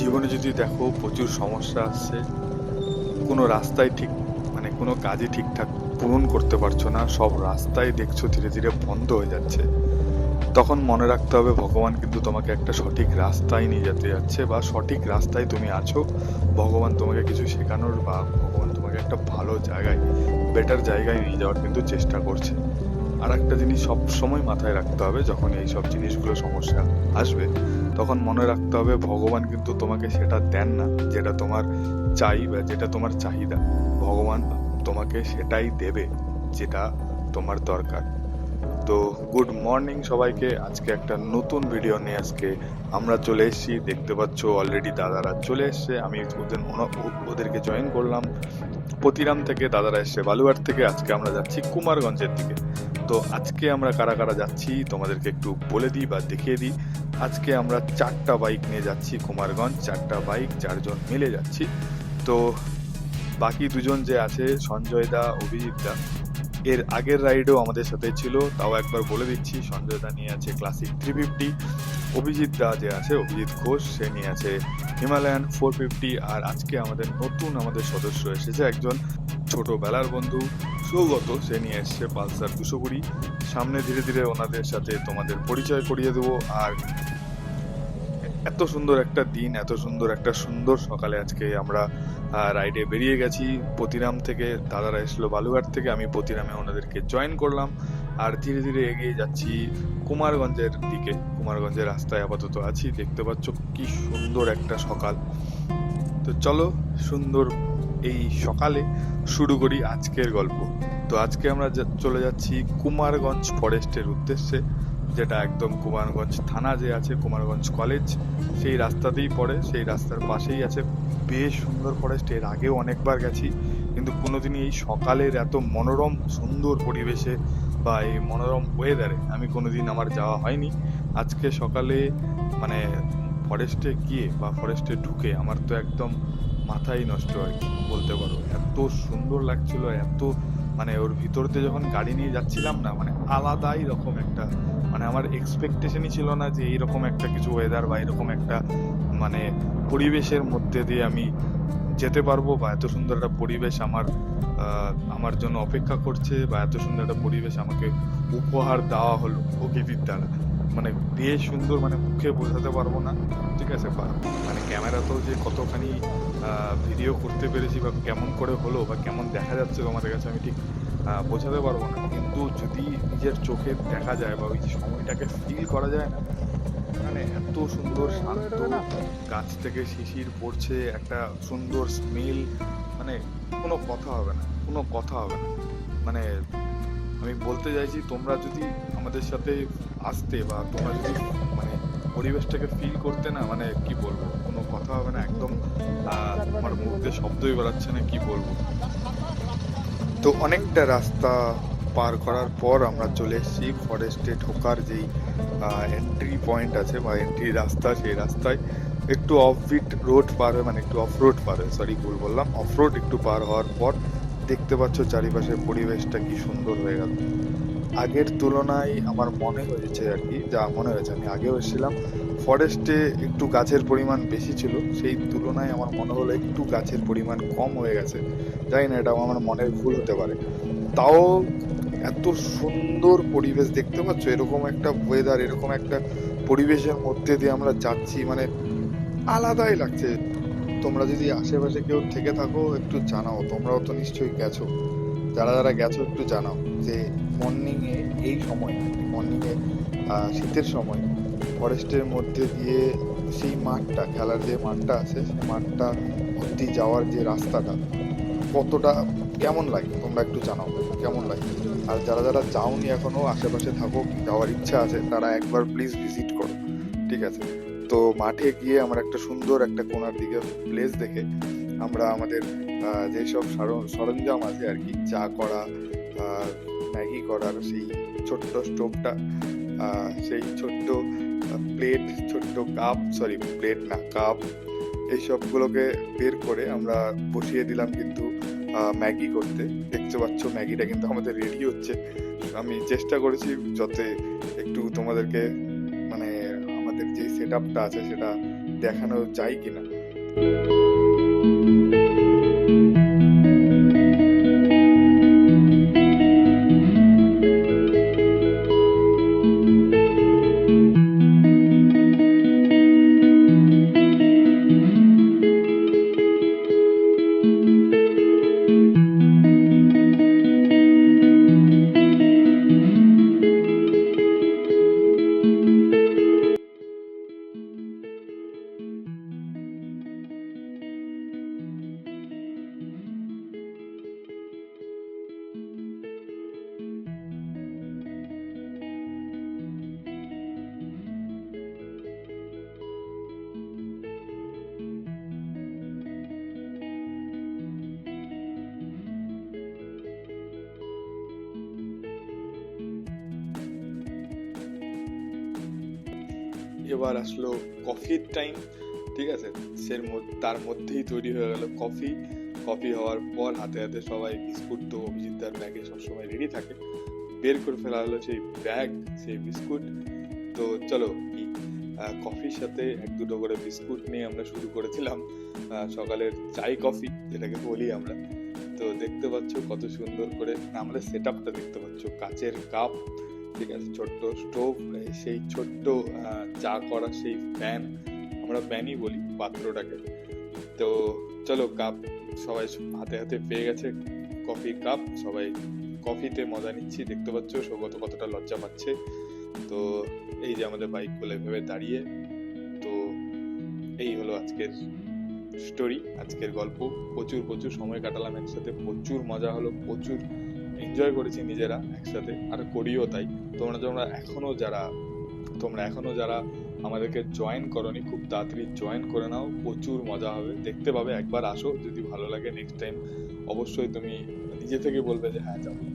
জীবনে যদি দেখো প্রচুর সমস্যা আসছে কোনো রাস্তায় ঠিক মানে কোনো কাজই ঠিকঠাক পূরণ করতে পারছ না, সব রাস্তায় দেখছ ধীরে ধীরে বন্ধ হয়ে যাচ্ছে। তখন মনে রাখতে হবে ভগবান কিন্তু তোমাকে একটা সঠিক রাস্তায় নিয়ে যেতে যাচ্ছে বা সঠিক রাস্তায় তুমি আছো, ভগবান তোমাকে কিছু শেখানোর বা ভগবান তোমাকে একটা ভালো জায়গায় বেটার জায়গায় নিয়ে যাওয়ার কিন্তু চেষ্টা করছে। আর একটা জিনিস সব সময় মাথায় রাখতে হবে যখন এই সব জিনিসগুলো সমস্যা আসবে, তখন মনে রাখতে হবে ভগবান কিন্তু তোমাকে সেটা দেন না, যেটা তোমার চাই বা যেটা তোমার চাহিদা। ভগবান তোমাকে সেটাই দেবে যেটা তোমার দরকার। তো গুড মর্নিং সবাইকে, আজকে একটা নতুন ভিডিও নিয়ে আজকে আমরা চলে এসেছি। দেখতে পাচ্ছ অলরেডি দাদারা চলে এসছে। আমি ওদের ওদেরকে জয়েন করলাম। পতিরাম থেকে দাদারা এসছে বালুয়ার থেকে। আজকে আমরা যাচ্ছি কুমারগঞ্জের দিকে। তো আজকে আমরা কারা কারা যাচ্ছি তোমাদেরকে একটু বলে দিই বা দেখিয়ে দিই। আজকে আমরা চারটা বাইক নিয়ে যাচ্ছি কুমারগঞ্জ, চারটা বাইক, চারজন মিলে যাচ্ছি। তো বাকি দুজন যে আছে, সঞ্জয় দা, অভিজিৎ দা, এর আগের রাইডও আমাদের সাথে ছিল, তাও একবার বলে দিচ্ছি, সঞ্জয় দা নিয়ে আছে classic three fifty Abhijit da যে আছে, অভিজিৎ ঘোষ, সে নিয়ে আছে হিমালয়ান ফোর ফিফটি আর আজকে আমাদের নতুন আমাদের সদস্য এসেছে একজন ছোটবেলার বন্ধু সৌগত সে নিয়ে এসছে পালসার দুশো কুড়ি। সামনে ধীরে ধীরে ওনাদের সাথে তোমাদের পরিচয় করিয়ে দেবো। আর এত সুন্দর একটা দিন, এত সুন্দর একটা সুন্দর সকালে আজকে আমরা রাইডে বেরিয়ে গেছি। পতিরাম থেকে দাদারা এসলো বালুঘাট থেকে, আমি পতিরামে ওনাদেরকে জয়েন করলাম। আর ধীরে ধীরে এগিয়ে যাচ্ছি কুমারগঞ্জের দিকে। কুমারগঞ্জের রাস্তায় আপাতত আছি, দেখতে পাচ্ছ কি সুন্দর একটা সকাল। তো চলো সুন্দর এই সকালে শুরু করি আজকের গল্প। তো আজকে আমরা চলে যাচ্ছি কুমারগঞ্জ ফরেস্টের উদ্দেশ্যে, যেটা একদম কুমারগঞ্জ থানা যে আছে, কুমারগঞ্জ কলেজ, সেই রাস্তাতেই পড়ে, সেই রাস্তার পাশেই আছে। বেশ সুন্দর ফরেস্ট, এর আগেও অনেকবার গেছি, কিন্তু কোনোদিনই এই সকালের এত মনোরম, সুন্দর পরিবেশে বা এই মনোরম ওয়েদারে আমি কোনোদিন আমার যাওয়া হয়নি। আজকে সকালে মানে ফরেস্টে গিয়ে বা ফরেস্টে ঢুকে আমার তো একদম মাথাই নষ্ট আর কি বলতে পারো। এত সুন্দর লাগছিল, এত মানে ওর ভিতরতে যখন গাড়ি নিয়ে যাচ্ছিলাম না মানে আলাদাই রকম একটা মানে আমার এক্সপেকটেশনই ছিল না যে এইরকম একটা কিছু ওয়েদার বা এরকম একটা মানে পরিবেশের মধ্যে দিয়ে আমি যেতে পারব বা এত সুন্দর একটা পরিবেশ আমার আমার জন্য অপেক্ষা করছে বা এত সুন্দর একটা পরিবেশ আমাকে উপহার দেওয়া হলো প্রকৃতির দ্বারা মানে বেশ সুন্দর মানে মুখে বোঝাতে পারব না। ঠিক আছে মানে ক্যামেরাতেও যে কতখানি ভিডিও করতে পেরেছি বা কেমন করে হলো বা কেমন দেখা যাচ্ছে তোমাদের কাছে আমি ঠিক বোঝাতে পারব না। কিন্তু যদি নিজের চোখে দেখা যায় বা ওই যে সময়টাকে ফিল করা যায় না মানে এত সুন্দর শান্ত গাছ থেকে শিশির পড়ছে, একটা সুন্দর স্মেল মানে কোনো কথা হবে না, কোনো কথা হবে না। মানে আমি বলতে চাইছি তোমরা যদি আমাদের সাথে আসতে বা তোমরা যদি মানে পরিবেশটাকে ফিল করতে না মানে কি বলব? কোনো কথা হবে না, একদম আমার মুখ শব্দই বেরাচ্ছে না, কি বলব? তো অনেকটা রাস্তা পার করার পর আমরা চলে এসেছি ফরেস্টে ঢোকার যেই এন্ট্রি পয়েন্ট আছে বা এন্ট্রি রাস্তা, সেই রাস্তায় একটু অফবিট রোড পার মানে একটু অফ রোড পার সরি ভুল বললাম অফ রোড একটু পার হওয়ার পর দেখতে পাচ্ছ চারিপাশের পরিবেশটা কি সুন্দর হয়ে গেল। আগের তুলনায় আমার মনে হয়েছে আর কি, যা মনে হয়েছে, আমি আগেও এসেছিলাম। ফরেস্টে একটু গাছের পরিমাণ বেশি ছিল, সেই তুলনায় আমার মনে হলো একটু গাছের পরিমাণ কম হয়ে গেছে। জানি না এটা আমার মনের ভুল হতে পারে। তাও এত সুন্দর পরিবেশ, দেখতে পাচ্ছ? এরকম একটা ওয়েদার এরকম একটা পরিবেশের মধ্যে দিয়ে আমরা যাচ্ছি মানে আলাদাই লাগছে। তোমরা যদি আশেপাশে কেউ থেকে থাকো, একটু জানাও, তোমরাও তো নিশ্চয়ই গেছো। যারা যারা গেছো একটু জানাও যে মর্নিং এ এই সময় মর্নিং এ শীতের সময় ফরেস্টের মধ্যে দিয়ে সেই মাঠটা, খেলার যে মাঠটা আছে, সেই মাঠটা অব্দি যাওয়ার যে রাস্তাটা কতটা, কেমন লাগে? তোমরা একটু জানাও, কেমন লাগে? আর যারা যারা যাওনি এখনও, আশেপাশে থাকো, যাওয়ার ইচ্ছা আছে, তারা একবার প্লিজ ভিজিট করো, ঠিক আছে? তো মাঠে গিয়ে আমার একটা সুন্দর একটা কোনার দিকে প্লেস দেখে আমরা আমাদের যেসব সরঞ্জাম আছে আর কি, চা করা ম্যাগি করার সেই ছোট্ট স্টোভটা সেই ছোট্ট প্লেট, ছোট্ট কাপ সরি প্লেট না, কাপ এই সবগুলোকে বের করে আমরা বসিয়ে দিলাম কিন্তু ম্যাগি করতে। দেখতে পাচ্ছ ম্যাগিটা কিন্তু আমাদের রেডি হচ্ছে। আমি চেষ্টা করেছি যাতে একটু তোমাদেরকে মানে আমাদের যে সেট আপটা আছে সেটা দেখানো যায় কিনা। এবার আসলো কফির টাইম ঠিক আছে? সের তার মধ্যেই তৈরি হয়ে গেল কফি কফি হওয়ার পর হাতে হাতে সবাই বিস্কুট তো অভিজিৎদার ব্যাগে সবসময় রেডি থাকে। বের করে ফেলা হলো সেই ব্যাগ সেই বিস্কুট। তো চলো কফির সাথে এক দুটো করে বিস্কুট নিয়ে আমরা শুরু করেছিলাম সকালের চাই কফি যেটাকে বলি আমরা। তো দেখতে পাচ্ছ কত সুন্দর করে আমাদের সেট আপটা দেখতে পাচ্ছ, কাচের কাপ ঠিক আছে, ছোট্ট স্টোভ সেই ছোট্ট চা করা সেই প্যান আমরা প্যানই বলি পাত্রটাকে। তো চলো কাপ সবাই হাতে হাতে পেয়ে গেছে কফি কাপ সবাই কফিতে মজা নিচ্ছি, দেখতে পাচ্ছ সৌগত কতটা লজ্জা পাচ্ছে। তো এই যে আমাদের বাইক বলে ভেবে দাঁড়িয়ে, তো এই হলো আজকের স্টোরি আজকের গল্প। প্রচুর প্রচুর সময় কাটালাম একসাথে, প্রচুর মজা হলো, প্রচুর এনজয় করেছি নিজেরা একসাথে, আর করিও তাই। তোমরা তোমরা এখনও যারা, তোমরা এখনও যারা আমাদেরকে জয়েন করনি, খুব তাড়াতাড়ি জয়েন করে নাও, প্রচুর মজা হবে। দেখতে পাবে, একবার আসো, যদি ভালো লাগে নেক্সট টাইম অবশ্যই তুমি নিজে থেকে বলবে যে হ্যাঁ যাব।